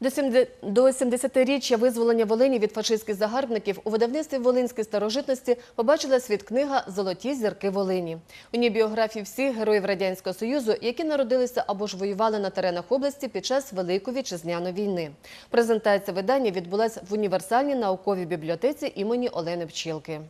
До 70 До 70-річчя визволення Волині від фашистських загарбників у видавництві Волинської старожитності побачила світ книга Золоті зірки Волині. У ній біографії всіх героїв Радянського Союзу, які народилися або ж воювали на теренах області під час Великої вітчизняної війни. Презентація видання відбулася в універсальній науковій бібліотеці імені Олени Пчілки.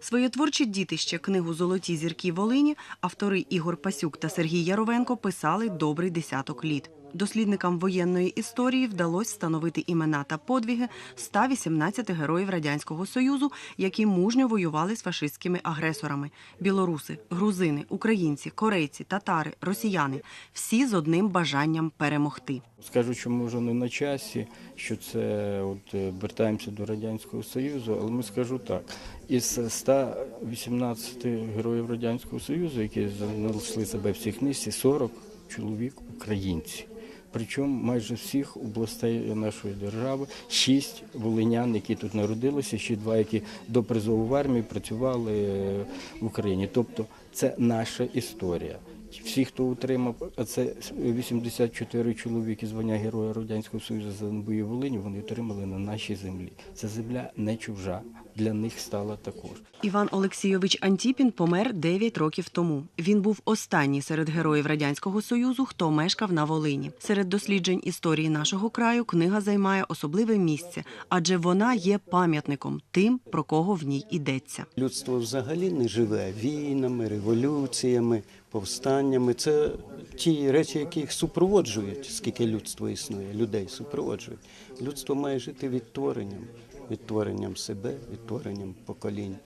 Своє творче дітище книгу Золоті зірки Волині автори Ігор Пасюк та Сергій Яровенко писали добрий десяток літ. Дослідникам воєнної історії вдалося встановити імена та подвиги 118 героїв Радянського Союзу, які мужньо воювали з фашистськими агресорами: білоруси, грузини, українці, корейці, татари, росіяни всі з одним бажанням перемогти. Скажу, що може не на часі, що це от е, вертаємося до Радянського Союзу, але ми скажу так: із 118 героїв Радянського Союзу, які знайшли себе в цій книжці, 40 чоловік українці. Причому майже всіх областей нашої держави, шість волинян, які тут народилися, ще два, які до призову в армії працювали е, в Україні. Тобто це наша історія. Всі, хто отримав, а це 84 чоловіки звання Героя Радянського Союзу за бою Волині, вони отримали на нашій землі. Ця земля не чужа, для них стала також. Іван Олексійович Антіпін помер 9 років тому. Він був останній серед героїв Радянського Союзу, хто мешкав на Волині. Серед досліджень історії нашого краю книга займає особливе місце, адже вона є пам'ятником тим, про кого в ній йдеться. Людство взагалі не живе війнами, революціями, повстаннями. Це ті речі, які їх супроводжують, скільки людство існує, людей супроводжують. Людство має жити відтворенням, відтворенням себе, відтворенням поколінь,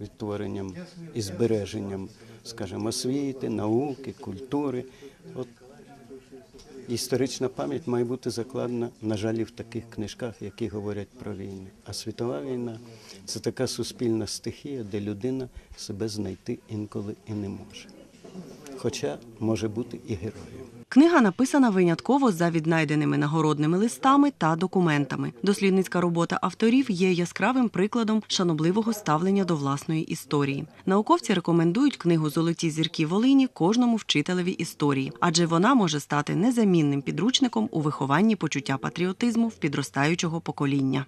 відтворенням і збереженням, скажімо, освіти, науки, культури. От Історична пам'ять має бути закладена, на жаль, і в таких книжках, які говорять про війни. А світова війна це така суспільна стихія, де людина себе знайти інколи і не може. Хоча може бути і героєм. Книга написана винятково за віднайденими нагородними листами та документами. Дослідницька робота авторів є яскравим прикладом шанобливого ставлення до власної історії. Науковці рекомендують книгу Золоті зірки Волині кожному вчителеві історії, адже вона може стати незамінним підручником у вихованні почуття патріотизму в підростаючого покоління.